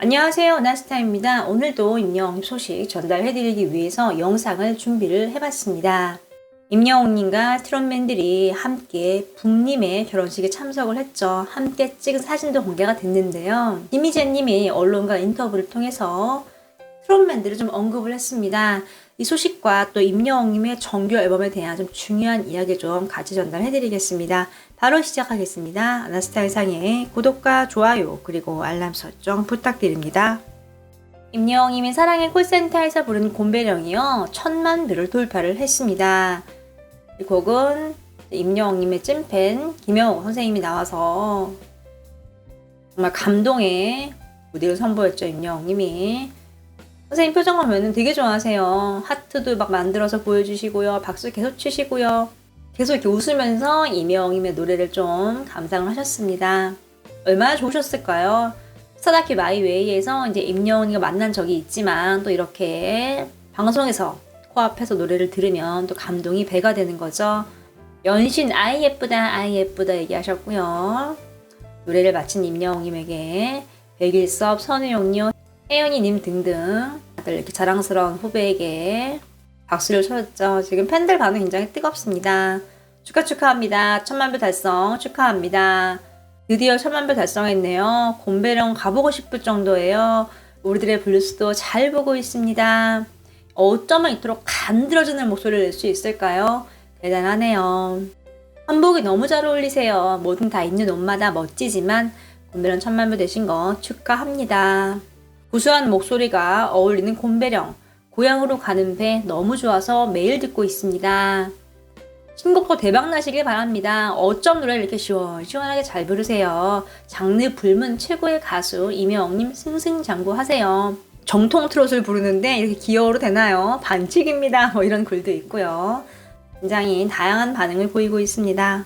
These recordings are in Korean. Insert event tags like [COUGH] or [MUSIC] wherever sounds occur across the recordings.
안녕하세요. 나스타입니다. 오늘도 임영웅 소식 전달해드리기 위해서 영상을 준비를 해봤습니다. 임영웅님과 트롯맨들이 함께 북님의 결혼식에 참석을 했죠. 함께 찍은 사진도 공개가 됐는데요. 이미재님이 언론과 인터뷰를 통해서 트롯맨들을 좀 언급을 했습니다. 이 소식과 또 임영웅님의 정규 앨범에 대한 좀 중요한 이야기 좀 같이 전달해드리겠습니다. 바로 시작하겠습니다. 아나스타의 상의 구독과 좋아요 그리고 알람 설정 부탁드립니다. 임영웅님이 사랑의 콜센터에서 부른 곰배령이요 천만 뷰를 돌파를 했습니다. 이 곡은 임영웅님의 찐팬 김영호 선생님이 나와서 정말 감동의 무대를 선보였죠 임영웅님이 선생님 표정 보면은 되게 좋아하세요. 하트도 막 만들어서 보여주시고요. 박수 계속 치시고요. 계속 이렇게 웃으면서 이명임의 노래를 좀 감상을 하셨습니다. 얼마나 좋으셨을까요? 스타다큐 마이웨이에서 이제 임영웅이가 만난 적이 있지만 또 이렇게 방송에서 코앞에서 노래를 들으면 또 감동이 배가 되는 거죠. 연신 아이 예쁘다 아이 예쁘다 얘기하셨고요. 노래를 마친 임영웅님에게 백일섭, 선우용료, 혜연이님 등등 다들 이렇게 자랑스러운 후배에게 박수를 쳐줬죠. 지금 팬들 반응 굉장히 뜨겁습니다. 축하 축하합니다. 천만 뷰 달성 축하합니다. 드디어 천만 뷰 달성했네요. 곰배령 가보고 싶을 정도예요. 우리들의 블루스도 잘 보고 있습니다. 어쩌면 이토록 간드러지는 목소리를 낼 수 있을까요? 대단하네요. 한복이 너무 잘 어울리세요. 뭐든 다 있는 옷마다 멋지지만 곰배령 천만 뷰 되신 거 축하합니다. 구수한 목소리가 어울리는 곰배령. 고향으로 가는 배 너무 좋아서 매일 듣고 있습니다. 신곡도 대박 나시길 바랍니다. 어쩜 노래를 이렇게 시원시원하게 잘 부르세요. 장르 불문 최고의 가수 이명님 승승장구하세요. 정통 트롯을 부르는데 이렇게 귀여워도 되나요? 반칙입니다. 뭐 이런 글도 있고요. 굉장히 다양한 반응을 보이고 있습니다.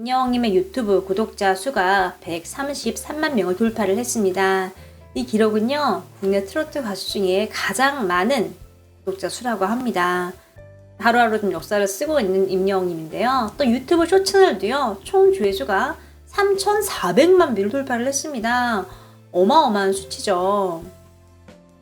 임영님의 유튜브 구독자 수가 133만 명을 돌파를 했습니다. 이 기록은요, 국내 트로트 가수 중에 가장 많은 구독자 수라고 합니다. 하루하루 좀 역사를 쓰고 있는 임영웅님인데요. 또 유튜브 쇼 채널도요, 총 조회수가 3,400만 뷰를 돌파를 했습니다. 어마어마한 수치죠.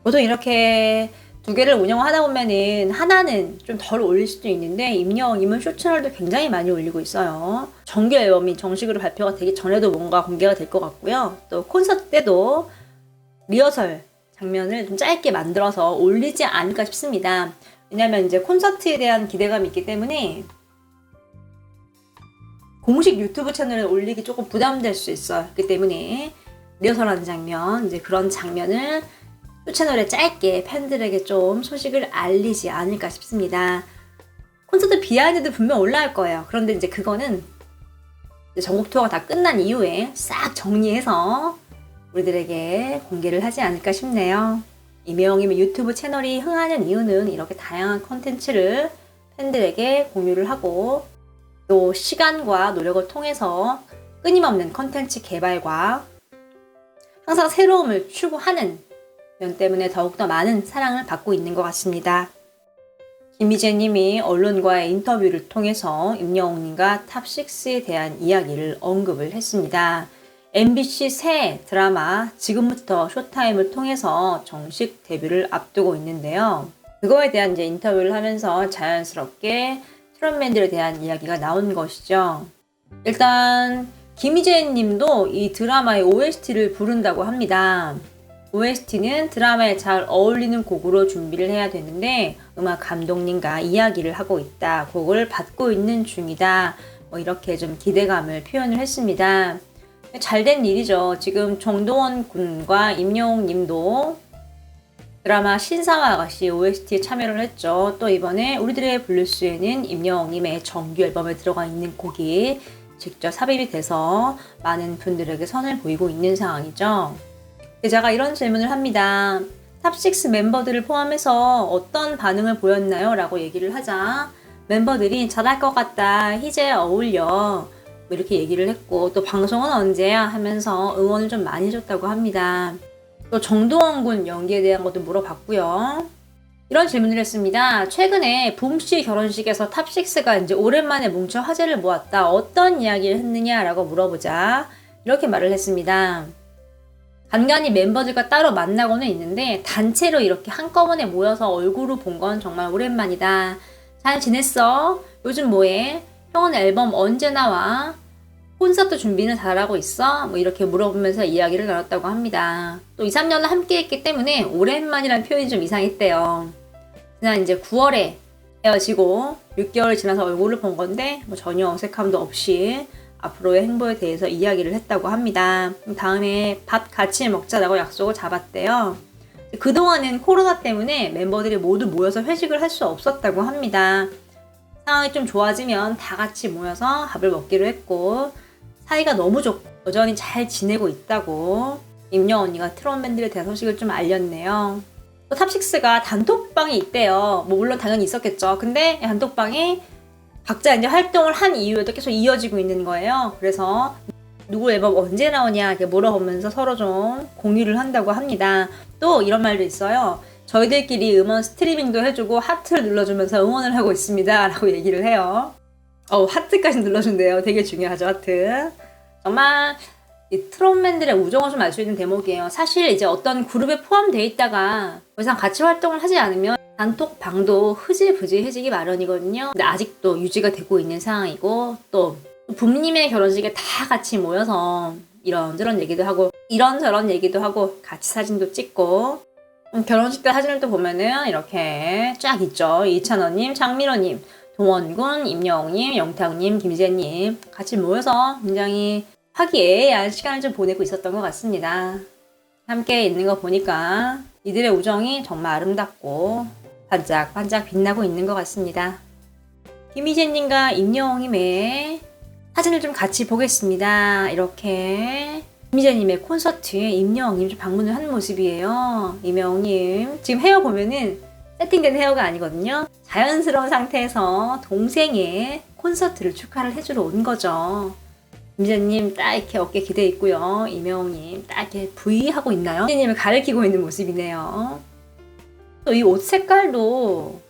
보통 이렇게 두 개를 운영하다 보면은 하나는 좀 덜 올릴 수도 있는데 임영웅님은 쇼 채널도 굉장히 많이 올리고 있어요. 정규 앨범이 정식으로 발표가 되기 전에도 뭔가 공개가 될 것 같고요. 또 콘서트 때도 리허설 장면을 좀 짧게 만들어서 올리지 않을까 싶습니다. 왜냐면 이제 콘서트에 대한 기대감이 있기 때문에 공식 유튜브 채널에 올리기 조금 부담될 수. 그렇기 때문에 리허설하는 장면, 이제 그런 장면을 또 채널에 짧게 팬들에게 좀 소식을 알리지 않을까 싶습니다. 콘서트 비하인드도 분명 올라올 거예요. 그런데 이제 그거는 전국 투어가 다 끝난 이후에 싹 정리해서 우리들에게 공개를 하지 않을까 싶네요. 이명님의 유튜브 채널이 흥하는 이유는 이렇게 다양한 컨텐츠를 팬들에게 공유를 하고 또 시간과 노력을 통해서 끊임없는 컨텐츠 개발과 항상 새로움을 추구하는 면 때문에 더욱더 많은 사랑을 받고 있는 것 같습니다. 김미재님이 언론과의 인터뷰를 통해서 임영웅님과 탑6에 대한 이야기를 언급을 했습니다. MBC 새 드라마 지금부터 쇼타임을 통해서 정식 데뷔를 앞두고 있는데요. 그거에 대한 이제 인터뷰를 하면서 자연스럽게 트롯맨들에 대한 이야기가 나온 것이죠. 일단 김희재 님도 이 드라마의 OST를 부른다고 합니다. OST는 드라마에 잘 어울리는 곡으로 준비를 해야 되는데 음악 감독님과 이야기를 하고 있다. 곡을 받고 있는 중이다. 뭐 이렇게 좀 기대감을 표현을 했습니다. 잘된 일이죠. 지금 정동원 군과 임영웅 님도 드라마 신사와 아가씨 OST에 참여를 했죠. 또 이번에 우리들의 블루스에는 임영웅 님의 정규 앨범에 들어가 있는 곡이 직접 삽입이 돼서 많은 분들에게 선을 보이고 있는 상황이죠. 제가 이런 질문을 합니다. 탑6 멤버들을 포함해서 어떤 반응을 보였나요? 라고 얘기를 하자 멤버들이 잘할 것 같다. 희재 어울려. 뭐 이렇게 얘기를 했고 또 방송은 언제야 하면서 응원을 좀 많이 해줬다고 합니다. 또 정동원 군 연기에 대한 것도 물어봤고요. 이런 질문을 했습니다. 최근에 붐씨 결혼식에서 탑6가 이제 오랜만에 뭉쳐 화제를 모았다. 어떤 이야기를 했느냐라고 물어보자. 이렇게 말을 했습니다. 간간히 멤버들과 따로 만나고는 있는데 단체로 이렇게 한꺼번에 모여서 얼굴을 본 건 정말 오랜만이다. 잘 지냈어? 요즘 뭐해? 형은 앨범 언제 나와? 콘서트 준비는 잘하고 있어? 뭐 이렇게 물어보면서 이야기를 나눴다고 합니다. 또 2, 3년을 함께 했기 때문에 오랜만이라는 표현이 좀 이상했대요. 지난 이제 9월에 헤어지고 6개월 지나서 얼굴을 본 건데 뭐 전혀 어색함도 없이 앞으로의 행보에 대해서 이야기를 했다고 합니다. 다음에 밥 같이 먹자라고 약속을 잡았대요. 그동안은 코로나 때문에 멤버들이 모두 모여서 회식을 할 수 없었다고 합니다. 상황이 좀 좋아지면 다 같이 모여서 밥을 먹기로 했고 사이가 너무 좋고 여전히 잘 지내고 있다고 임영 언니가 트롯밴드에 대한 소식을 좀 알렸네요. 또 탑식스가 단톡방이 있대요. 뭐 물론 당연히 있었겠죠. 근데 단톡방에 각자 이제 활동을 한 이후에도 계속 이어지고 있는 거예요. 그래서 누구 앨범 언제 나오냐 이렇게 물어보면서 서로 좀 공유를 한다고 합니다. 또 이런 말도 있어요. 저희들끼리 음원 스트리밍도 해주고 하트를 눌러주면서 응원을 하고 있습니다. [LAUGHS] 라고 얘기를 해요. 어, 하트까지 눌러준대요. 되게 중요하죠, 하트. 정말 이 트롯맨들의 우정을 좀 알 수 있는 대목이에요. 사실 이제 어떤 그룹에 포함되어 있다가 더 이상 같이 활동을 하지 않으면 단톡방도 흐지부지해지기 마련이거든요. 근데 아직도 유지가 되고 있는 상황이고 또 부모님의 결혼식에 다 같이 모여서 이런저런 얘기도 하고 이런저런 얘기도 하고 같이 사진도 찍고 음, 결혼식 때 사진을 또 보면은 이렇게 쫙 있죠. 이찬원님, 장민호님, 동원군, 임영웅님, 영탁님, 김재님 같이 모여서 굉장히 화기애애한 시간을 좀 보내고 있었던 것 같습니다. 함께 있는 거 보니까 이들의 우정이 정말 아름답고 반짝반짝 빛나고 있는 것 같습니다. 김희재님과 임영웅님의 사진을 좀 같이 보겠습니다. 이렇게 김희재님의 콘서트에 임영웅님 좀 방문을 한 모습이에요. 임영웅님 지금 헤어 보면은 세팅된 헤어가 아니거든요. 자연스러운 상태에서 동생의 콘서트를 축하를 해주러 온 거죠. 김재님 딱 이렇게 어깨 기대 있고요. 이명님 딱 이렇게 V 하고 있나요? 김재님을 가리키고 있는 모습이네요. 또 이 옷 색깔도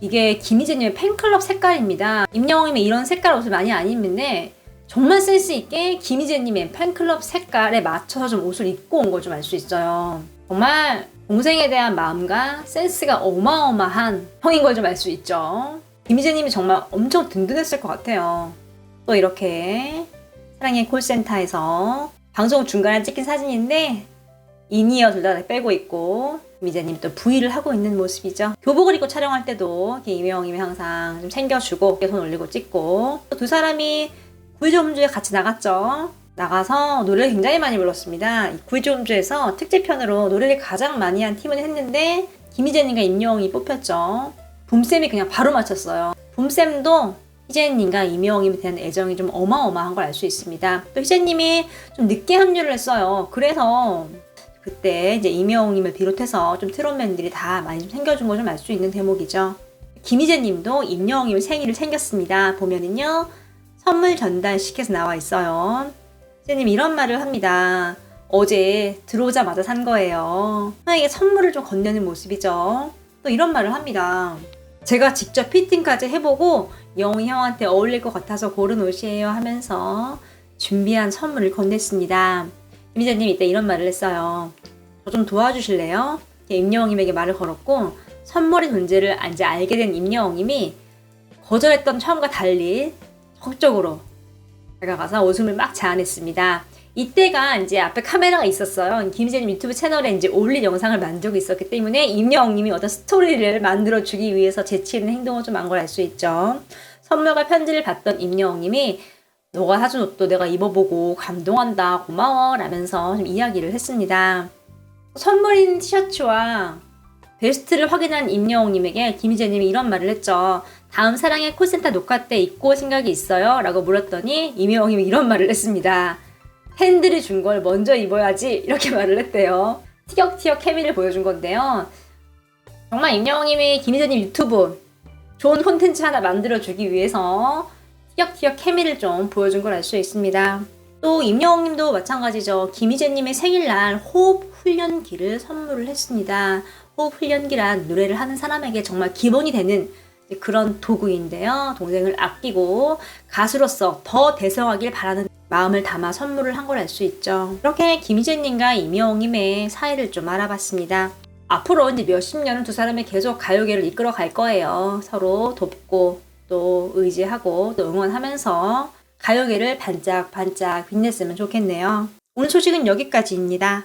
이게 김희재님의 팬클럽 색깔입니다. 임영웅님이 이런 색깔 옷을 많이 안 입는데 정말 센스 있게 김희재님의 팬클럽 색깔에 맞춰서 좀 옷을 입고 온 걸 좀 알 수 있어요. 정말 동생에 대한 마음과 센스가 어마어마한 형인 걸 좀 알 수 있죠. 김희재님이 정말 엄청 든든했을 것 같아요. 또 이렇게 사랑의 콜센터에서 방송 중간에 찍힌 사진인데 이니어 둘 다 빼고 있고 미자님 또 부위를 하고 있는 모습이죠. 교복을 입고 촬영할 때도 이명님이 항상 좀 챙겨주고 손 올리고 찍고 또 두 사람이 구이조음주에 같이 나갔죠. 나가서 노래를 굉장히 많이 불렀습니다. 구이조음주에서 특집편으로 노래를 가장 많이 한 팀은 했는데 김희재님과 임영웅이 뽑혔죠. 붐쌤이 그냥 바로 맞췄어요. 붐쌤도 희재님과 임영웅에 대한 애정이 좀 어마어마한 걸 알 수 있습니다. 또 희재님이 좀 늦게 합류를 했어요. 그래서 그때 이제 임영웅님을 비롯해서 좀 트롯맨들이 다 많이 좀 챙겨준 걸 좀 알 수 있는 대목이죠. 김희재님도 임영웅님 생일을 챙겼습니다. 보면은요 선물 전달시켜서 나와 있어요. 희재님 이런 말을 합니다. 어제 들어오자마자 산 거예요. 형에게 선물을 좀 건네는 모습이죠. 또 이런 말을 합니다. 제가 직접 피팅까지 해보고 영웅이 형한테 어울릴 것 같아서 고른 옷이에요 하면서 준비한 선물을 건넸습니다. 김희자님 이때 이런 말을 했어요. 저 좀 도와주실래요? 임영웅님에게 말을 걸었고 선물의 존재를 이제 알게 된 임영웅님이 거절했던 처음과 달리 적극적으로 다가가서 웃음을 막 자아냈습니다. 이때가 이제 앞에 카메라가 있었어요. 김희재님 유튜브 채널에 이제 올린 영상을 만들고 있었기 때문에 임영웅님이 어떤 스토리를 만들어 주기 위해서 재치 있는 행동을 좀 한 걸 알 수 있죠. 선물과 편지를 받던 임영웅님이 너가 사준 옷도 내가 입어보고 감동한다 고마워 라면서 좀 이야기를 했습니다. 선물인 티셔츠와 베스트를 확인한 임영웅님에게 김희재님이 이런 말을 했죠. 다음 사랑의 콜센터 녹화 때 입고 올 생각이 있어요? 라고 물었더니 임영웅님이 이런 말을 했습니다. 팬들이 준 걸 먼저 입어야지 이렇게 [LAUGHS] 말을 했대요. 티격티격 케미를 보여준 건데요. 정말 임영웅님이 김희재님 유튜브 좋은 콘텐츠 하나 만들어주기 위해서 티격티격 케미를 좀 보여준 걸 알 수 있습니다. 또 임영웅님도 마찬가지죠. 김희재님의 생일날 호흡 훈련기를 선물을 했습니다. 호흡 훈련기란 노래를 하는 사람에게 정말 기본이 되는 그런 도구인데요. 동생을 아끼고 가수로서 더 대성하길 바라는 마음을 담아 선물을 한 걸 알 수 있죠. 이렇게 김희재님과 임영웅님의 사이를 좀 알아봤습니다. 앞으로 이제 몇십 년은 두 사람이 계속 가요계를 이끌어 갈 거예요. 서로 돕고 또 의지하고 또 응원하면서 가요계를 반짝반짝 빛냈으면 좋겠네요. 오늘 소식은 여기까지입니다.